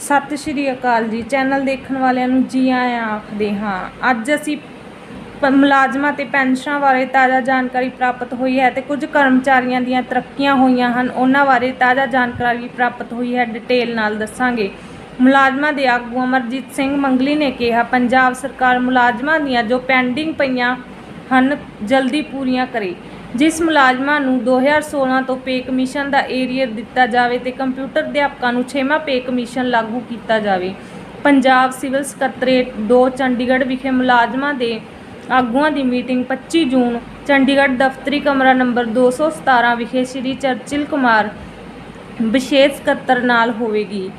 ਸਤਿ ਸ਼੍ਰੀ ਅਕਾਲ ਜੀ। ਚੈਨਲ ਦੇਖਣ ਵਾਲਿਆਂ ਨੂੰ ਜੀ ਆਇਆਂ ਆਖਦੇ ਹਾਂ। ਅੱਜ ਅਸੀਂ ਮੁਲਾਜ਼ਮਾਂ ਤੇ ਪੈਨਸ਼ਨਾਂ ਬਾਰੇ ਤਾਜ਼ਾ ਜਾਣਕਾਰੀ ਪ੍ਰਾਪਤ ਹੋਈ ਹੈ ਤੇ ਕੁਝ ਕਰਮਚਾਰੀਆਂ ਦੀਆਂ ਤਰੱਕੀਆਂ ਹੋਈਆਂ ਹਨ। ਉਹਨਾਂ ਬਾਰੇ ਤਾਜ਼ਾ ਜਾਣਕਾਰੀ ਪ੍ਰਾਪਤ ਹੋਈ ਹੈ ਡਿਟੇਲ ਨਾਲ ਦੱਸਾਂਗੇ। ਮੁਲਾਜ਼ਮਾਂ ਦੇ ਆਗੂ ਅਮਰਜੀਤ ਸਿੰਘ ਮੰਗਲੀ ਨੇ ਕਿਹਾ, ਪੰਜਾਬ ਸਰਕਾਰ ਮੁਲਾਜ਼ਮਾਂ ਦੀਆਂ ਜੋ ਪੈਂਡਿੰਗ ਪਈਆਂ ਹਨ, ਜਲਦੀ ਪੂਰੀਆਂ ਕਰੇ। ਜਿਸ ਮੁਲਾਜ਼ਮਾਂ ਨੂੰ 2016 ਤੋਂ ਪੇ ਕਮਿਸ਼ਨ ਦਾ ਏਰੀਅਰ ਦਿੱਤਾ ਜਾਵੇ ਤੇ ਕੰਪਿਊਟਰ ਅਧਿਆਪਕਾਂ ਨੂੰ 6ਵਾਂ ਪੇ ਕਮਿਸ਼ਨ ਲਾਗੂ ਕੀਤਾ ਜਾਵੇ। ਪੰਜਾਬ ਸਿਵਲ ਸਕੱਤਰੇਟ 2 ਚੰਡੀਗੜ੍ਹ ਵਿਖੇ ਮੁਲਾਜ਼ਮਾਂ ਦੇ ਆਗੂਆਂ ਦੀ ਮੀਟਿੰਗ 25 ਜੂਨ, ਚੰਡੀਗੜ੍ਹ ਦਫ਼ਤਰੀ ਕਮਰਾ ਨੰਬਰ 217 ਵਿਖੇ ਸ੍ਰੀ ਚਰਚਿਲ ਕੁਮਾਰ ਵਿਸ਼ੇਸ਼ ਸਕੱਤਰ ਨਾਲ ਹੋਵੇਗੀ।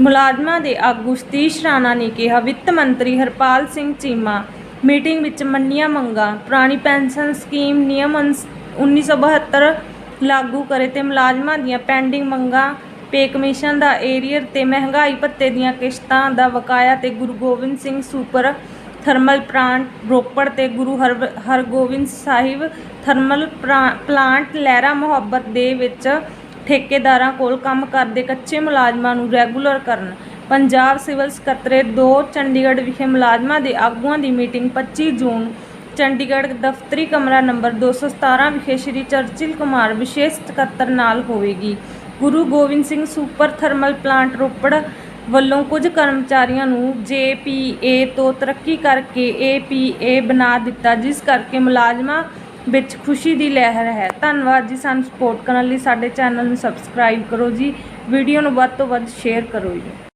ਮੁਲਾਜ਼ਮਾਂ ਦੇ ਆਗੂ ਸਤੀਸ਼ ਰਾਣਾ ਨੇ ਕਿਹਾ, ਵਿੱਤ ਮੰਤਰੀ ਹਰਪਾਲ ਸਿੰਘ ਚੀਮਾ ਮੀਟਿੰਗ ਵਿੱਚ ਮੰਨੀਆਂ ਮੰਗਾਂ, ਪੁਰਾਣੀ ਪੈਨਸ਼ਨ ਸਕੀਮ, ਨਿਯਮ ਅਨੁਸ- 1972 ਲਾਗੂ ਕਰੇ ਤੇ ਮੁਲਾਜ਼ਮਾਂ ਦੀਆਂ ਪੈਂਡਿੰਗ ਮੰਗਾਂ, ਪੇ ਕਮਿਸ਼ਨ ਦਾ ਏਰੀਅਰ ਤੇ ਮਹਿੰਗਾਈ ਭੱਤੇ ਦੀਆਂ ਕਿਸ਼ਤਾਂ ਦਾ ਬਕਾਇਆ ਤੇ Guru Gobind Singh super thermal plant, Ropar ਤੇ ਗੁਰੂ ਹਰ- ਹਰਗੋਬਿੰਦ ਸਾਹਿਬ ਥਰਮਲ ਪਰਾ- ਪਲਾਂਟ ਲਹਿਰਾ ਮੁਹੱਬਤ ਦੇ ਵਿੱਚ ਠੇਕੇਦਾਰਾਂ ਕੋਲ ਕੰਮ ਕਰਦੇ ਕੱਚੇ ਮੁਲਾਜ਼ਮਾਂ ਨੂੰ ਰੈਗੂਲਰ ਕਰਨ। ਪੰਜਾਬ ਸਿਵਲ ਸਕੱਤਰੇਤ 2 ਚੰਡੀਗੜ੍ਹ ਵਿਖੇ ਮੁਲਾਜ਼ਮਾਂ ਦੇ ਆਗੂਆਂ ਦੀ ਮੀਟਿੰਗ 25 ਜੂਨ, ਚੰਡੀਗੜ੍ਹ ਦਫ਼ਤਰੀ ਕਮਰਾ ਨੰਬਰ 217 ਵਿਖੇ ਸ੍ਰੀ ਚਰਚਿਲ ਕੁਮਾਰ ਵਿਸ਼ੇਸ਼ ਸਕੱਤਰ ਨਾਲ ਹੋਵੇਗੀ। Guru Gobind Singh super thermal plant Ropar ਵੱਲੋਂ ਕੁਝ ਕਰਮਚਾਰੀਆਂ ਨੂੰ ਜੇਪੀਏ ਤੋਂ ਤਰੱਕੀ ਕਰਕੇ ਏਪੀਏ ਬਣਾ ਦਿੱਤਾ, ਜਿਸ ਕਰਕੇ ਮੁਲਾਜ਼ਮਾਂ ਵਿੱਚ ਖੁਸ਼ੀ ਦੀ ਲਹਿਰ ਹੈ। ਧੰਨਵਾਦ ਜੀ ਸਾਨੂੰ ਸਪੋਰਟ ਕਰਨ ਲਈ, ਸਾਡੇ ਚੈਨਲ ਨੂੰ ਸਬਸਕ੍ਰਾਈਬ ਕਰੋ ਜੀ। ਵੀਡੀਓ ਨੂੰ ਵੱਧ ਤੋਂ ਵੱਧ ਸ਼ੇਅਰ ਕਰੋ ਜੀ।